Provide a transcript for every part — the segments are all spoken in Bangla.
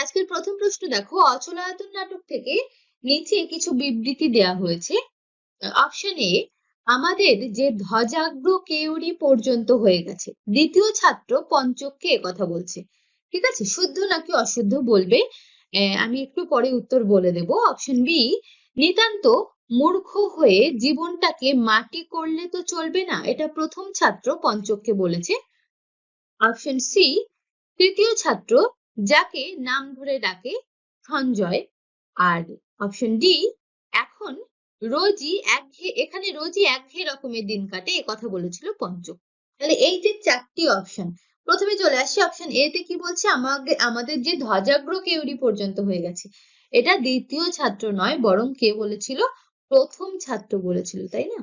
আজকের প্রথম প্রশ্ন দেখো, অচলায়তন নাটক থেকে নিচে কিছু বিবৃতি দেয়া হয়েছে। অপশন এ আমাদের যে ধ্বজাগ্র কেউরি পর্যন্ত হয়ে গেছে, দ্বিতীয় ছাত্র পঞ্চককে একথা বলছে। ঠিক আছে? শুদ্ধ নাকি অশুদ্ধ বলবে? আমি একটু পরে উত্তর বলে দেব। অপশন বি নিতান্ত মূর্খ হয়ে জীবনটাকে মাটি করলে তো চলবে না, এটা প্রথম ছাত্র পঞ্চককে বলেছে। অপশন সি তৃতীয় ছাত্র যাকে নাম ধরে ডাকে সঞ্জয়। আর অপশন ডি এখন রোজই একঘেয়ে এখানে রোজই একঘেয়ে রকমের দিন কাটে, এ কথা বলেছিল পঞ্চম তাহলে এই যে চারটি অপশন প্রথমে চলে আসি অপশন এ তে কি বলছে, আমাকে, আমাদের যে ধ্বজাগ্র কেউরি পর্যন্ত হয়ে গেছে। এটা দ্বিতীয় ছাত্র নয়, বরং কে বলেছিল? প্রথম ছাত্র বলেছিল, তাই না?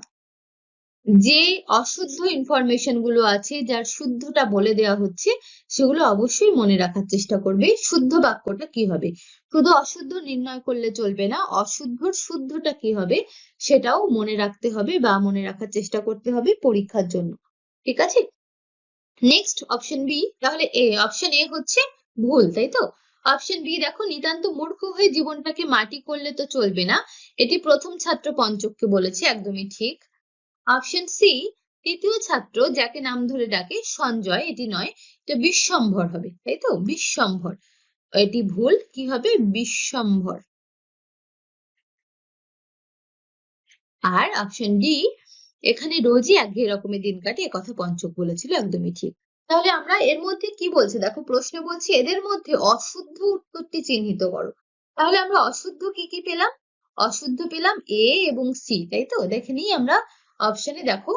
যে অশুদ্ধ ইনফরমেশনগুলো আছে, যার শুদ্ধটা বলে দেওয়া হচ্ছে, সেগুলো অবশ্যই মনে রাখার চেষ্টা করবে। শুদ্ধ বাক্যটা কি হবে? শুধু অশুদ্ধ নির্ণয় করলে চলবে না, অশুদ্ধর শুদ্ধটা কি হবে, সেটাও মনে রাখতে হবে বা মনে রাখার চেষ্টা করতে হবে পরীক্ষার জন্য। ঠিক আছে? নেক্সট অপশন বি তাহলে এ অপশন এ হচ্ছে ভুল, তাই তো? অপশন বি দেখো, নিতান্ত মূর্খ হয়ে জীবনটাকে মাটি করলে তো চলবে না। এটি প্রথম ছাত্র পঞ্চককে বলেছে, একদমই ঠিক। অপশন সি তৃতীয় ছাত্র যাকে নাম ধরে ডাকে সঞ্জয়, এটি নয়, এটা বিশ্বম্ভর হবে, তাই তো? বিশ্বম্ভর। এটি ভুল, কি হবে? বিশ্বম্ভর। আর অপশন ডি এখানে রোজই একঘেয়ে রকমের দিন কাটে কথা পঞ্চক বলেছিল, একদমই ঠিক। তাহলে আমরা এর মধ্যে কি বলছে? দেখো, প্রশ্ন বলছে, এদের মধ্যে অশুদ্ধ উত্তরটি চিহ্নিত করো। তাহলে আমরা অশুদ্ধ কি কি পেলাম? অশুদ্ধ পেলাম এ এবং সি তাই তো? দেখে নিই আমরা অপশনে দেখো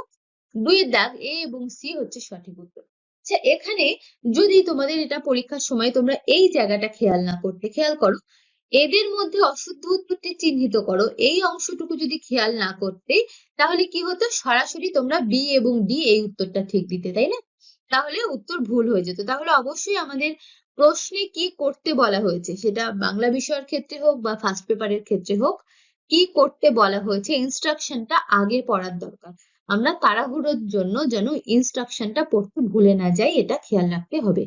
দুইয়ের দাগ এ এবং সি হচ্ছে সঠিক উত্তর। আচ্ছা এখানে যদি তোমাদের এটা পরীক্ষার সময় তোমরা এই জায়গাটা খেয়াল না করতে, খেয়াল করো, এদের মধ্যে অশুদ্ধ উত্তরটি চিহ্নিত করো। এই অংশটুকু যদি খেয়াল না করতে, তাহলে কি হতো? সরাসরি তোমরা বি এবং ডি এই উত্তরটা ঠিক দিতে, তাই না? তাহলে উত্তর ভুল হয়ে যেত। তাহলে অবশ্যই আমাদের প্রশ্নে কি করতে বলা হয়েছে? সেটা বাংলা বিষয়ের ক্ষেত্রে হোক বা ফার্স্ট পেপারের ক্ষেত্রে হোক কি করতে বলা হয়েছে ইনস্ট্রাকশনটা আগে পড়ার দরকার। আমরা তাড়াহুড়োর জন্য যেন ইনস্ট্রাকশনটা পড়তে ভুলে না যাই, এটা খেয়াল রাখতে হবে।